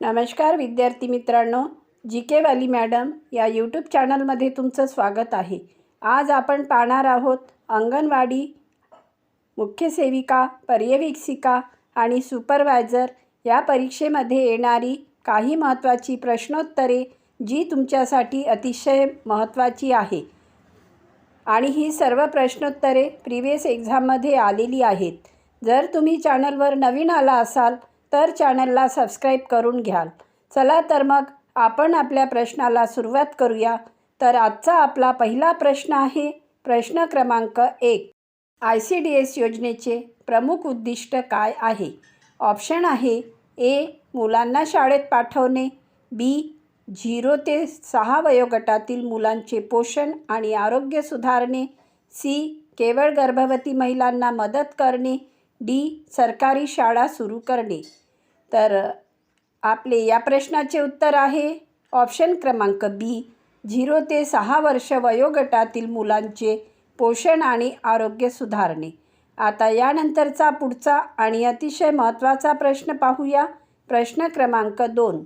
नमस्कार विद्यार्थी मित्रांनो जी के वाली मॅडम या यूट्यूब चॅनलमध्ये तुमचं स्वागत आहे. आज आपण पाहणार आहोत अंगणवाडी मुख्य सेविका पर्यवेक्षिका आणि सुपरवायझर या परीक्षेमध्ये येणारी काही महत्त्वाची प्रश्नोत्तरे जी तुमच्यासाठी अतिशय महत्त्वाची आहे. आणि ही सर्व प्रश्नोत्तरे प्रिवियस एक्झाममध्ये आलेली आहेत. जर तुम्ही चॅनलवर नवीन आला असाल तर चॅनलला सबस्क्राईब करून घ्याल. चला तर मग आपण आपल्या प्रश्नाला सुरुवात करूया. तर आजचा आपला पहिला प्रश्न आहे प्रश्न क्रमांक एक. आय सी डी एस योजनेचे प्रमुख उद्दिष्ट काय आहे? ऑप्शन आहे ए. मुलांना शाळेत पाठवणे बी. झिरो ते सहा वयोगटातील मुलांचे पोषण आणि आरोग्य सुधारणे सी. केवळ गर्भवती महिलांना मदत करणे डी सरकारी शाळा सुरू करणे. तर आपले या प्रश्नाचे उत्तर आहे. ऑप्शन क्रमांक बी झिरो ते सहा वर्ष वयोगटातील मुलांचे पोषण आणि आरोग्य सुधारणे. आता यानंतरचा पुढचा आणि अतिशय महत्त्वाचा प्रश्न पाहूया. प्रश्न क्रमांक दोन.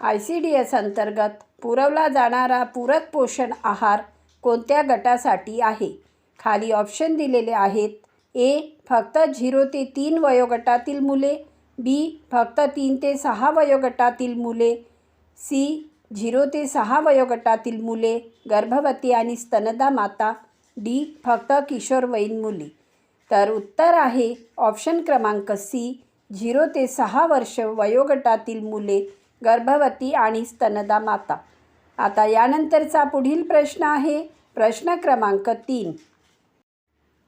आय सी डी एस अंतर्गत पुरवला जाणारा पूरक पोषण आहार कोणत्या गटासाठी आहे? खाली ऑप्शन दिलेले आहेत ए फक्त झिरो ते तीन वयोगटातील मुले बी फक्त तीन ते सहा वयोगटातील मुले सी झिरो ते सहा वयोगटातील मुले गर्भवती आणि स्तनदा माता डी फक्त किशोरवयीन मुली. तर उत्तर आहे ऑप्शन क्रमांक सी झिरो ते सहा वर्ष वयोगटातील मुले गर्भवती आणि स्तनदा माता. आता यानंतरचा पुढील प्रश्न आहे. प्रश्न क्रमांक तीन.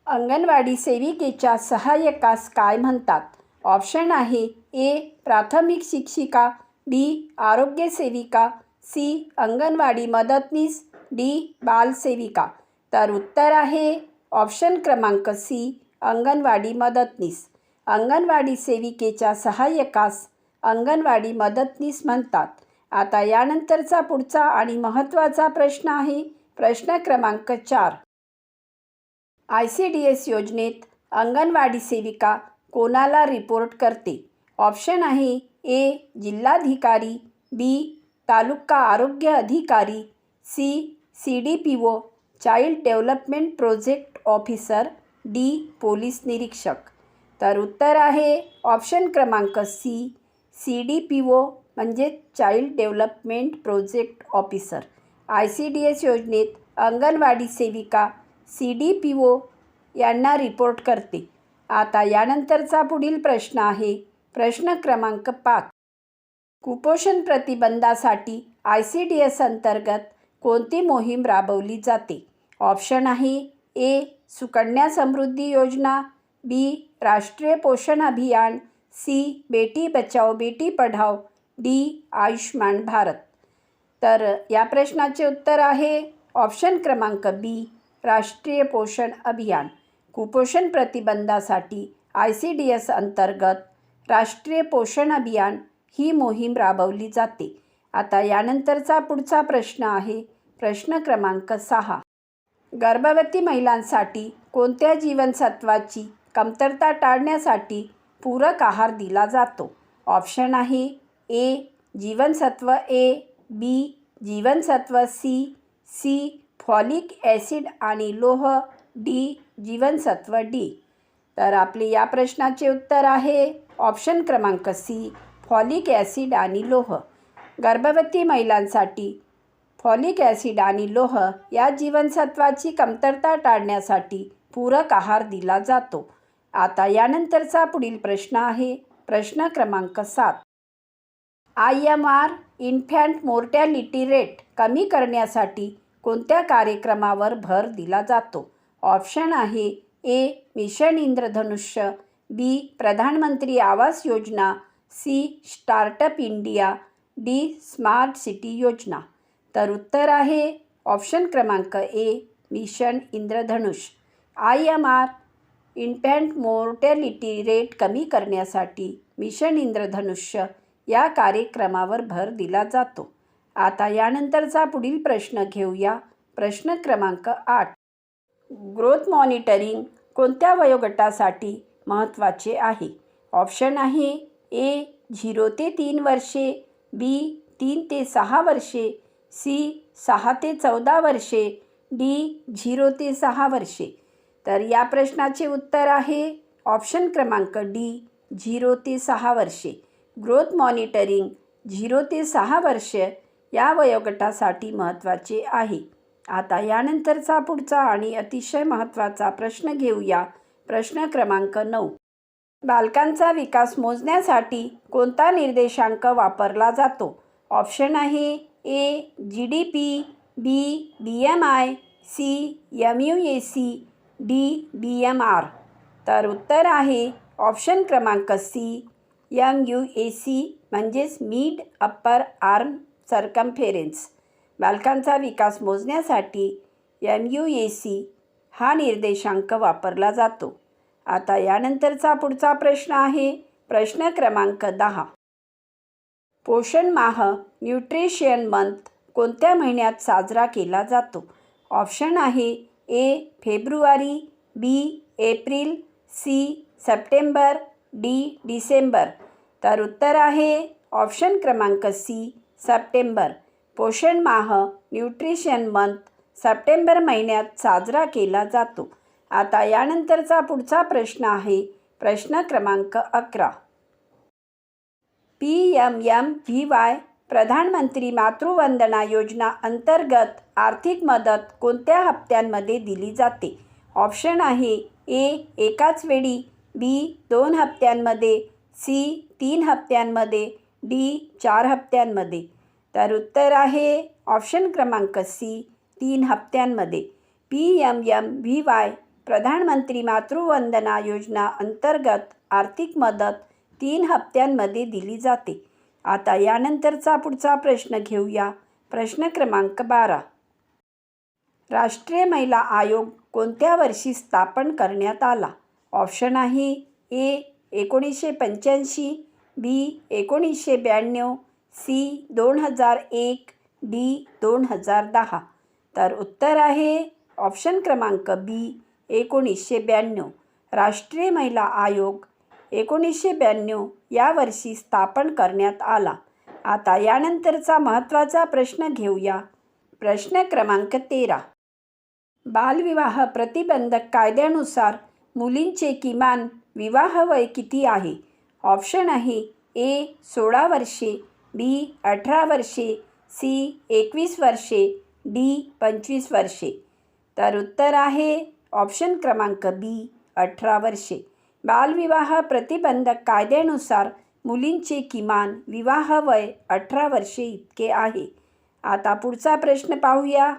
अंगणवाडी सेविकेच्या सहाय्यकास काय म्हणतात? ऑप्शन आहे ए प्राथमिक शिक्षिका बी आरोग्य सेविका सी अंगणवाडी मदतनीस डी बालसेविका. तर उत्तर आहे ऑप्शन क्रमांक सी अंगणवाडी मदतनीस. अंगणवाडी सेविकेच्या सहाय्यकास अंगणवाडी मदतनीस म्हणतात. आता यानंतरचा पुढचा आणि महत्त्वाचा प्रश्न आहे प्रश्न क्रमांक चार. आय सी डी एस योजनेत अंगणवाडी सेविका कोणाला रिपोर्ट करते? ऑप्शन आहे ए जिल्हाधिकारी बी तालुका आरोग्य अधिकारी C C D P O child development project officer D police निरीक्षक. तर उत्तर आहे ऑप्शन क्रमांक C C D P O म्हणजे child development project officer I C D S योजनेत अंगणवाडी सेविका सी डी पी ओ यांना रिपोर्ट करते. आता यानंतरचा पुढील प्रश्न आहे. प्रश्न क्रमांक पाच. कुपोषण प्रतिबंधासाठी आय सी डी एस अंतर्गत कोणती मोहीम राबवली जाते? ऑप्शन आहे ए. सुकन्या समृद्धी योजना बी. राष्ट्रीय पोषण अभियान सी. बेटी बचाओ बेटी पढाओ डी. आयुष्मान भारत. तर या प्रश्नाचे उत्तर आहे ऑप्शन क्रमांक बी. राष्ट्रीय पोषण अभियान. कुपोषण प्रतिबंधासाठी आय सी डी एस अंतर्गत राष्ट्रीय पोषण अभियान ही मोहीम राबवली जाते. आता यानंतरचा पुढचा प्रश्न आहे प्रश्न क्रमांक सहा. गर्भवती महिलांसाठी कोणत्या जीवनसत्वाची कमतरता टाळण्यासाठी पूरक आहार दिला जातो? ऑप्शन आहे ए जीवनसत्व ए बी जीवनसत्व सी सी फॉलिक ॲसिड आणि लोह डी जीवनसत्व डी. तर आपले या प्रश्नाचे उत्तर आहे ऑप्शन क्रमांक सी फॉलिक ॲसिड आणि लोह. गर्भवती महिलांसाठी फॉलिक ॲसिड आणि लोह या जीवनसत्वाची कमतरता टाळण्यासाठी पूरक आहार दिला जातो. आता यानंतरचा पुढील प्रश्न आहे प्रश्न क्रमांक सात. I M R infant mortality rate कमी करण्यासाठी कोणत्या कार्यक्रमावर भर दिला जातो? ऑप्शन आहे ए मिशन इंद्रधनुष्य B Pradhanmantri Awas Yojana C startup India D smart city योजना. तर उत्तर आहे ऑप्शन क्रमांक A mission Indradhanush. I M R infant mortality rate कमी करण्यासाठी मिशन इंद्रधनुष्य या कार्यक्रमावर भर दिला जातो. आता यानंतरचा पुढील प्रश्न घेऊया. प्रश्न क्रमांक आठ. ग्रोथ मॉनिटरिंग कोणत्या वयोगटासाठी महत्त्वाचे आहे? ऑप्शन आहे ए झिरो ते तीन वर्षे बी तीन ते सहा वर्षे सी सहा ते चौदा वर्षे डी झिरो ते सहा वर्षे. तर या प्रश्नाचे उत्तर आहे ऑप्शन क्रमांक डी झिरो ते सहा वर्षे. ग्रोथ मॉनिटरिंग झिरो ते सहा वर्षे या वयोगटासाठी महत्त्वाचे आहे. आता यानंतरचा पुढचा आणि अतिशय महत्त्वाचा प्रश्न घेऊया. प्रश्न क्रमांक नऊ. बालकांचा विकास मोजण्यासाठी कोणता निर्देशांक वापरला जातो? ऑप्शन आहे A G D P B B M I C M U A C D B M R. तर उत्तर आहे ऑप्शन क्रमांक C M U A C म्हणजेच मीड अप्पर आर्म सरकमफेरेन्स बालकांचा विकास मोजण्यासाठी एम यू ए सी हा निर्देशांक वापरला जातो. आता यानंतरचा पुढचा प्रश्न आहे प्रश्न क्रमांक दहा. पोषण माह न्यूट्रिशियन मंथ कोणत्या महिन्यात साजरा केला जातो? ऑप्शन आहे A February B April C September D December. तर उत्तर आहे ऑप्शन क्रमांक सी सप्टेंबर. पोषण माह न्यूट्रिशन मंथ सप्टेंबर महिन्यात साजरा केला जातो. आता यानंतरचा पुढचा प्रश्न आहे प्रश्न क्रमांक अकरा. P M M V Y Pradhanmantri Matruvandana Yojana अंतर्गत आर्थिक मदत कोणत्या हप्त्यांमध्ये दिली जाते? ऑप्शन आहे ए एकाच वेळी बी दोन हप्त्यांमध्ये सी तीन हप्त्यांमध्ये डी चार हप्त्यांमध्ये. तर उत्तर आहे ऑप्शन क्रमांक सी तीन हप्त्यांमध्ये. P M M V Y Pradhanmantri Matruvandana Yojana अंतर्गत आर्थिक मदत तीन हप्त्यांमध्ये दिली जाते. आता यानंतरचा पुढचा प्रश्न घेऊया. प्रश्न क्रमांक बारा. राष्ट्रीय महिला आयोग कोणत्या वर्षी स्थापन करण्यात आला? ऑप्शन आहे ए एकोणीसशे पंच्याऐंशी बी एकोणीसशे ब्याण्णव सी दोन हजार एक डी दोन हजार दहा. तर उत्तर आहे ऑप्शन क्रमांक बी एकोणीसशे ब्याण्णव. राष्ट्रीय महिला आयोग एकोणीसशे ब्याण्णव या वर्षी स्थापन करण्यात आला. आता यानंतरचा महत्त्वाचा प्रश्न घेऊया. प्रश्न क्रमांक तेरा. बालविवाह प्रतिबंधक कायद्यानुसार मुलींचे किमान विवाह वय किती आहे? ऑप्शन आहे ए सोळा वर्षे बी अठरा वर्षे सी एकवीस वर्षे डी पंचवीस वर्षे. तर उत्तर आहे ऑप्शन क्रमांक बी अठरा वर्षे. बालविवाह प्रतिबंधक कायद्यानुसार मुलींचे किमान विवाह वय अठरा वर्षे इतके आहे. आता पुढचा प्रश्न पाहूया.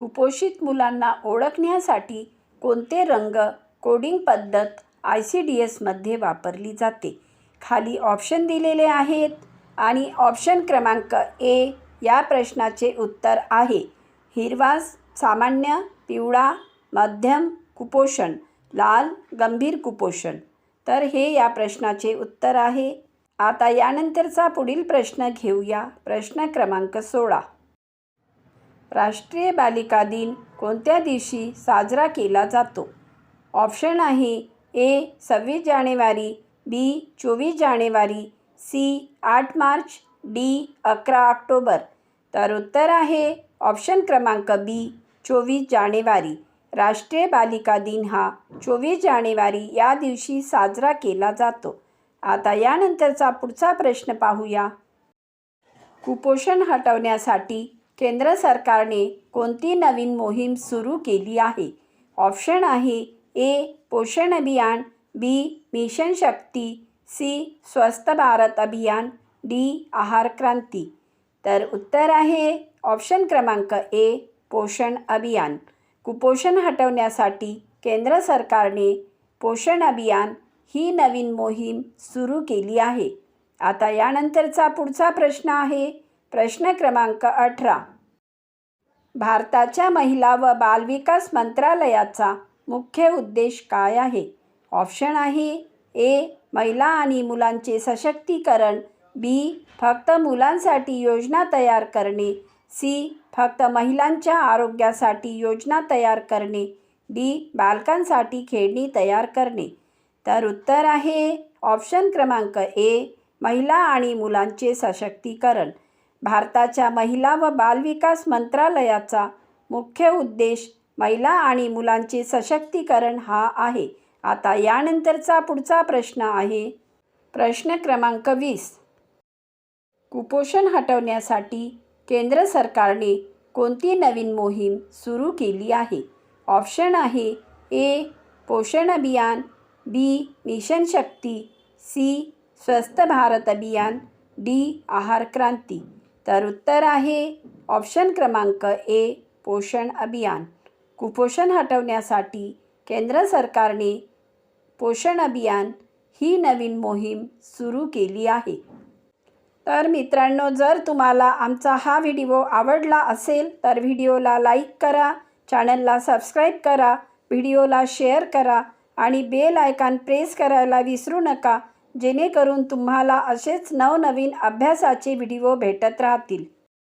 कुपोषित मुलांना ओळखण्यासाठी कोणते रंग कोडिंग पद्धत आय सी डी एसमध्ये वापरली जाते. खाली ऑप्शन दिलेले आहेत आणि ऑप्शन क्रमांक ए या प्रश्नाचे उत्तर आहे. हिरवा सामान्य पिवळा मध्यम कुपोषण लाल गंभीर कुपोषण. तर हे या प्रश्नाचे उत्तर आहे. आता यानंतरचा पुढील प्रश्न घेऊया. प्रश्न क्रमांक सोळा. राष्ट्रीय बालिका दिन कोणत्या दिवशी साजरा केला जातो? ऑप्शन आहे ए सव्वीस जानेवारी बी चोवीस जानेवारी सी आठ मार्च डी अकरा ऑक्टोबर. तर उत्तर आहे ऑप्शन क्रमांक बी चोवीस जानेवारी. राष्ट्रीय बालिका दिन हा चोवीस जानेवारी या दिवशी साजरा केला जातो. आता यानंतरचा पुढचा प्रश्न पाहूया. कुपोषण हटवण्यासाठी केंद्र सरकारने कोणती नवीन मोहीम सुरू केली आहे? ऑप्शन आहे ए पोषण अभियान बी मिशन शक्ती सी स्वस्थ भारत अभियान डी आहार क्रांती. तर उत्तर आहे ऑप्शन क्रमांक ए पोषण अभियान. कुपोषण हटवण्यासाठी केंद्र सरकारने पोषण अभियान ही नवीन मोहीम सुरू केली आहे. आता यानंतरचा पुढचा प्रश्न आहे. प्रश्न क्रमांक अठरा. भारताच्या महिला व बालविकास मंत्रालयाचा मुख्य उद्देश काय आहे? ऑप्शन आहे ए महिला आणि मुलांचे सशक्तीकरण बी फक्त मुलांसाठी योजना तयार करणे सी फक्त महिलांच्या आरोग्यासाठी योजना तयार करणे डी बालकांसाठी खेळणी तयार करणे. तर उत्तर आहे ऑप्शन क्रमांक ए महिला आणि मुलांचे सशक्तीकरण. भारताच्या महिला व बालविकास मंत्रालयाचा मुख्य उद्देश महिला आणि मुलांचे सशक्तीकरण हा आहे. आता यानंतरचा पुढचा प्रश्न आहे. प्रश्न क्रमांक वीस. कुपोषण हटवण्यासाठी केंद्र सरकारने कोणती नवीन मोहीम सुरू केली आहे? ऑप्शन आहे ए पोषण अभियान बी मिशन शक्ती सी स्वस्थ भारत अभियान डी आहार क्रांती. तर उत्तर आहे ऑप्शन क्रमांक ए पोषण अभियान. कुपोषण हटवण्यासाठी केंद्र सरकारने पोषण अभियान ही नवीन मोहीम सुरू केली आहे. तर मित्रांनो जर तुम्हाला आमचा हा व्हिडिओ आवडला असेल तर व्हिडिओला लाईक करा चॅनलला सबस्क्राईब करा व्हिडिओला शेअर करा आणि बेल आयकॉन प्रेस करायला विसरू नका जेणेकरून तुम्हाला असेच नवनवीन अभ्यासाचे व्हिडिओ भेटत राहतील.